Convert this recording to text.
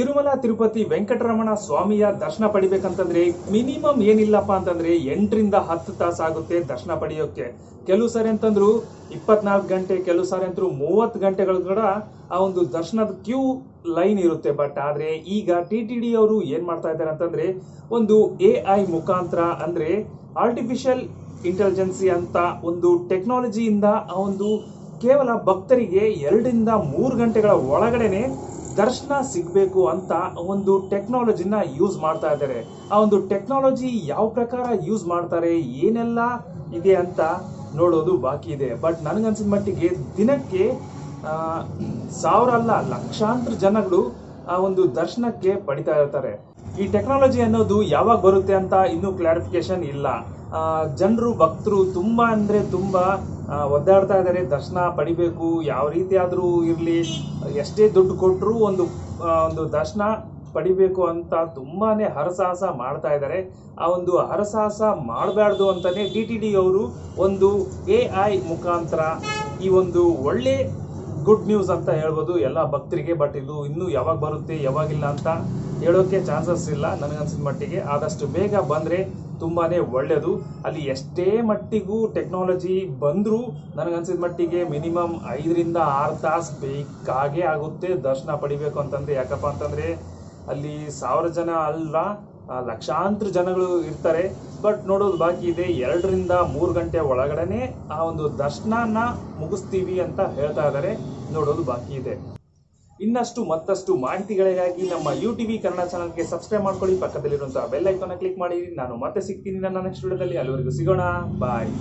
ತಿರುಮಲ, ತಿರುಪತಿ ವೆಂಕಟರಮಣ ಸ್ವಾಮಿಯ ದರ್ಶನ ಪಡಿಬೇಕಂತಂದ್ರೆ ಮಿನಿಮಮ್ ಏನಿಲ್ಲಪ್ಪ ಅಂತಂದ್ರೆ ಎಂಟರಿಂದ ಹತ್ತು ತಾಸು ಆಗುತ್ತೆ ದರ್ಶನ ಪಡೆಯೋಕ್ಕೆ. ಕೆಲವು ಸಾರಿ ಅಂತಂದ್ರು ಇಪ್ಪತ್ನಾಲ್ಕು ಗಂಟೆ, ಕೆಲವು ಸಾರಿ ಅಂತೂ ಮೂವತ್ತು ಗಂಟೆಗಳು ಕೂಡ ಆ ಒಂದು ದರ್ಶನದ ಕ್ಯೂ ಲೈನ್ ಇರುತ್ತೆ. ಬಟ್ ಆದ್ರೆ ಈಗ ಟಿ ಟಿ ಡಿ ಅವರು ಏನು ಮಾಡ್ತಾ ಇದ್ದಾರೆ ಅಂತಂದ್ರೆ ಒಂದು ಎ ಐ ಮುಖಾಂತರ ಅಂದ್ರೆ ಆರ್ಟಿಫಿಷಿಯಲ್ ಇಂಟೆಲಿಜೆನ್ಸಿ ಅಂತ ಒಂದು ಟೆಕ್ನಾಲಜಿಯಿಂದ ಆ ಒಂದು ಕೇವಲ ಭಕ್ತರಿಗೆ ಎರಡರಿಂದ ಮೂರು ಗಂಟೆಗಳ ಒಳಗಡೆನೆ ದರ್ಶನ ಸಿಗಬೇಕು ಅಂತ ಒಂದು ಟೆಕ್ನಾಲಜಿನ ಯೂಸ್ ಮಾಡ್ತಾ ಇದ್ದಾರೆ. ಆ ಒಂದು ಟೆಕ್ನಾಲಜಿ ಯಾವ ಪ್ರಕಾರ ಯೂಸ್ ಮಾಡ್ತಾರೆ, ಏನೆಲ್ಲ ಇದೆ ಅಂತ ನೋಡೋದು ಬಾಕಿ ಇದೆ. ಬಟ್ ನನಗನ್ಸಿದ ಮಟ್ಟಿಗೆ ದಿನಕ್ಕೆ ಸಾವಿರ ಅಲ್ಲ, ಲಕ್ಷಾಂತರ ಜನಗಳು ಆ ಒಂದು ದರ್ಶನಕ್ಕೆ ಪಡಿತಾ ಇರ್ತಾರೆ. ಈ ಟೆಕ್ನಾಲಜಿ ಅನ್ನೋದು ಯಾವಾಗ ಬರುತ್ತೆ ಅಂತ ಇನ್ನೂ ಕ್ಲಾರಿಫಿಕೇಶನ್ ಇಲ್ಲ. ಜನರು, ಭಕ್ತರು ತುಂಬಾ ಅಂದ್ರೆ ತುಂಬಾ ಒದ್ದಾಡ್ತಾ ಇದ್ದಾರೆ. ದರ್ಶನ ಪಡಿಬೇಕು, ಯಾವ ರೀತಿ ಆದರೂ ಇರ್ಲಿ. ಎಷ್ಟೇ ದುಡ್ಡು ಕೊಟ್ಟರೂ ಒಂದು ಒಂದು ದರ್ಶನ ಪಡಿಬೇಕು ಅಂತ ತುಂಬಾನೇ ಹರಸಾಹಸ ಮಾಡ್ತಾ ಇದ್ದಾರೆ. ಆ ಒಂದು ಹರಸಾಹಸ ಮಾಡಬಾರ್ದು ಅಂತಲೇ ಡಿ ಟಿ ಡಿ ಅವರು ಒಂದು ಎ ಐ ಮುಖಾಂತರ ಈ ಒಂದು ಒಳ್ಳೆ ಗುಡ್ ನ್ಯೂಸ್ ಅಂತ ಹೇಳ್ಬೋದು. ಎಲ್ಲ ಭಕ್ತರಿಗೆ, ಬಟ್ ಇದು ಇನ್ನೂ ಯಾವಾಗ ಬರುತ್ತೆ, ಯಾವಾಗಿಲ್ಲ ಅಂತ ಹೇಳೋಕೆ ಚಾನ್ಸಸ್ ಇಲ್ಲ. ನನಗನ್ಸಿದ ಮಟ್ಟಿಗೆ ಆದಷ್ಟು ಬೇಗ ಬಂದರೆ ತುಂಬಾನೇ ಒಳ್ಳೆಯದು ಅಲ್ಲಿ ಎಷ್ಟೇ ಮಟ್ಟಿಗೂ ಟೆಕ್ನಾಲಜಿ ಬಂದರೂ ನನಗನ್ಸಿದ ಮಟ್ಟಿಗೆ ಮಿನಿಮಮ್ ಐದರಿಂದ ಆರು ತಾಸು ಬೇಕಾಗೇ ಆಗುತ್ತೆ ದರ್ಶನ ಪಡಿಬೇಕು ಅಂತಂದ್ರೆ. ಯಾಕಪ್ಪ ಅಂತಂದ್ರೆ ಅಲ್ಲಿ ಸಾವಿರ ಜನ ಅಲ್ಲ ಲಕ್ಷಾಂತರ ಜನಗಳು ಇರ್ತಾರೆ. ಬಟ್ ನೋಡೋದು ಬಾಕಿ ಇದೆ, ಎರಡರಿಂದ ಮೂರು ಗಂಟೆ ಒಳಗಡೆ ಆ ಒಂದು ದರ್ಶನನ ಮುಗಿಸ್ತೀವಿ ಅಂತ ಹೇಳ್ತಾ ಇದ್ದಾರೆ. ನೋಡೋದು ಬಾಕಿ ಇದೆ. ಇನ್ನಷ್ಟು ಮತ್ತಷ್ಟು ಮಾಹಿತಿಗಳಿಗಾಗಿ ನಮ್ಮ ಯು ಟಿವಿ ಕನ್ನಡ ಚಾನಲ್ಗೆ ಸಬ್ಸ್ಕ್ರೈಬ್ ಮಾಡ್ಕೊಳ್ಳಿ. ಪಕ್ಕದಲ್ಲಿರುವಂತಹ ಬೆಲ್ ಐಕಾನ್ ಕ್ಲಿಕ್ ಮಾಡಿ. ನಾನು ಮತ್ತೆ ಸಿಗ್ತೀನಿ ನನ್ನ ನೆಕ್ಸ್ಟ್ ವಿಡಿಯೋದಲ್ಲಿ ಅಲ್ಲಿವರೆಗೂ ಸಿಗೋಣ. ಬಾಯ್